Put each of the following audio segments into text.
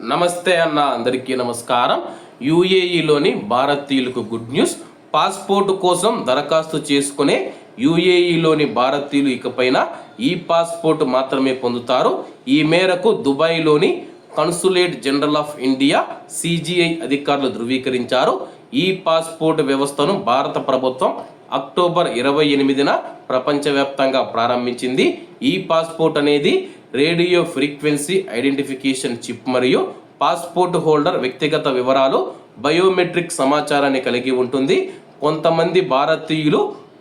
నమస్తే అన్న అందరికీ నమస్కారం. యుఏఈలోని భారతీయులకు గుడ్ న్యూస్. పాస్పోర్ట్ కోసం దరఖాస్తు చేసుకునే యుఏఈలోని భారతీయులు ఇకపైన ఈ పాస్పోర్ట్ మాత్రమే పొందుతారు. ఈ మేరకు దుబాయ్లోని consulate general of India CGI అధికారులు ధృవీకరించారు. ఈ పాస్పోర్ట్ వ్యవస్థను భారత ప్రభుత్వం అక్టోబర్ ఇరవై ఎనిమిదిన ప్రపంచవ్యాప్తంగా ప్రారంభించింది ఈ పాస్పోర్ట్ అనేది రేడియో ఫ్రీక్వెన్సీ ఐడెంటిఫికేషన్ చిప్ మరియు పాస్పోర్ట్ హోల్డర్ వ్యక్తిగత వివరాలు బయోమెట్రిక్ సమాచారాన్ని కలిగి ఉంటుంది. కొంతమంది భారతీయులు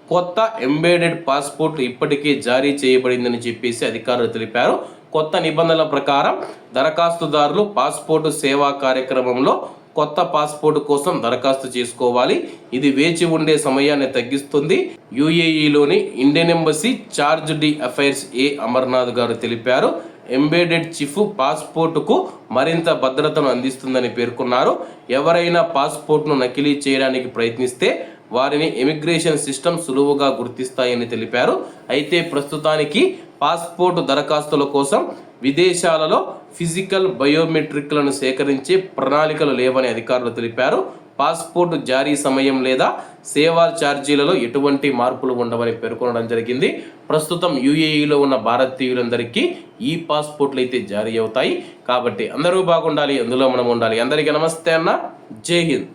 కొత్త ఎంబేడెడ్ పాస్పోర్ట్ ఇప్పటికే జారీ చేయబడిందని చెప్పేసి అధికారులు తెలిపారు. కొత్త నిబంధనల ప్రకారం దరఖాస్తుదారులు పాస్పోర్టు సేవా కార్యక్రమంలో కొత్త పాస్పోర్ట్ కోసం దరఖాస్తు చేసుకోవాలి. ఇది వేచి ఉండే సమయాన్ని తగ్గిస్తుంది. యుఏఈలోని Indian embassy charge d affaires A Amarnath garu తెలిపారు. ఎంబేడెడ్ చిఫ్ పాస్పోర్టుకు మరింత భద్రతను అందిస్తుందని పేర్కొన్నారు. ఎవరైనా పాస్పోర్ట్ను నకిలీ చేయడానికి ప్రయత్నిస్తే వారిని ఇమిగ్రేషన్ సిస్టమ్ సులువుగా గుర్తిస్తాయని తెలిపారు. అయితే ప్రస్తుతానికి పాస్పోర్ట్ దరఖాస్తుల కోసం విదేశాలలో ఫిజికల్ బయోమెట్రిక్లను సేకరించే ప్రణాళికలు లేవని అధికారులు తెలిపారు. పాస్పోర్ట్ జారీ సమయం లేదా సేవా ఛార్జీలలో ఎటువంటి మార్పులు ఉండవని పేర్కొనడం జరిగింది. ప్రస్తుతం యుఏఈలో ఉన్న భారతీయులందరికీ ఈ పాస్పోర్ట్లు అయితే జారీ అవుతాయి. కాబట్టి అందరూ బాగుండాలి అందులో మనం ఉండాలి. అందరికీ నమస్తే అన్న. జై హింద్.